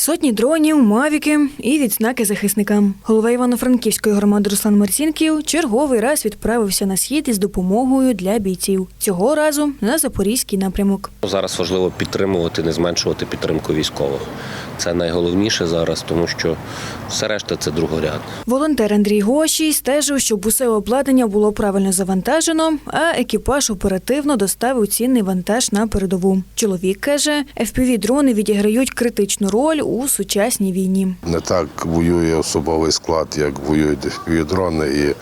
Сотні дронів, мавіки і відзнаки захисникам. Голова Івано-Франківської громади Руслан Марцінків черговий раз відправився на схід із допомогою для бійців. Цього разу на запорізький напрямок. Зараз важливо підтримувати, не зменшувати підтримку військових. Це найголовніше зараз, тому що все решта це другоряд. Волонтер Андрій Гошій стежив, щоб усе обладнання було правильно завантажено, а екіпаж оперативно доставив цінний вантаж на передову. Чоловік каже, FPV-дрони відіграють критичну роль у сучасній війні. Не так воює особовий склад, як воюють FPV-дрони. І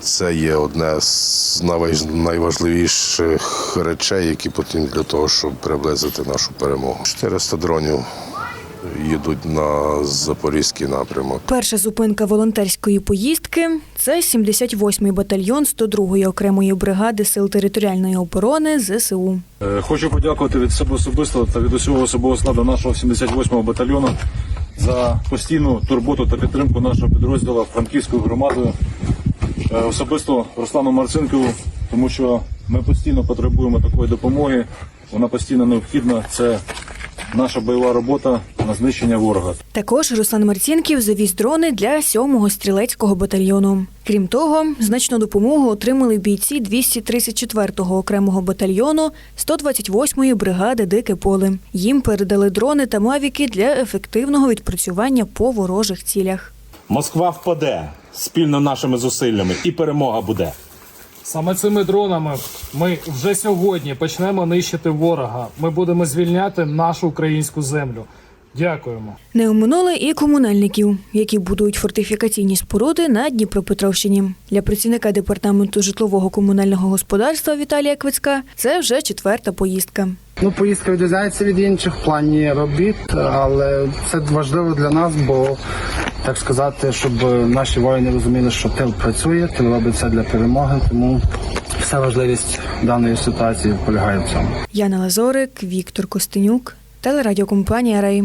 це є одне з найваж- найважливіших речей, які потрібні для того, щоб приблизити нашу перемогу. 400 дронів їдуть на запорізький напрямок. Перша зупинка волонтерської поїздки це 78-й батальйон 102-ї окремої бригади сил територіальної оборони ЗСУ. Е, Хочу подякувати від себе особисто та від усього особового складу нашого 78-го батальйону за постійну турботу та підтримку нашого підрозділу Франківською громадою. Е, Особисто Руслану Марцинкову, тому що ми постійно потребуємо такої допомоги. Вона постійно необхідна. Це наша бойова робота на знищення ворога. Також Руслан Марцінків завіз дрони для 7-го стрілецького батальйону. Крім того, значну допомогу отримали бійці 234-го окремого батальйону 128-ї бригади Дике поле. Їм передали дрони та мавіки для ефективного відпрацювання по ворожих цілях. Москва впаде спільно нашими зусиллями, і перемога буде. Саме цими дронами ми вже сьогодні почнемо нищити ворога. Ми будемо звільняти нашу українську землю. Дякуємо. Не оминули і комунальників, які будують фортифікаційні споруди на Дніпропетровщині. Для працівника департаменту житлового комунального господарства Віталія Квицька це вже четверта поїздка. Ну, поїздка відрізняється від інших в плані робіт, але це важливо для нас, бо так сказати, щоб наші воїни розуміли, що тил працює, тил робить все для перемоги, тому вся важливість даної ситуації полягає в цьому. Яна Лазорик, Віктор Костенюк, телерадіокомпанія Рей.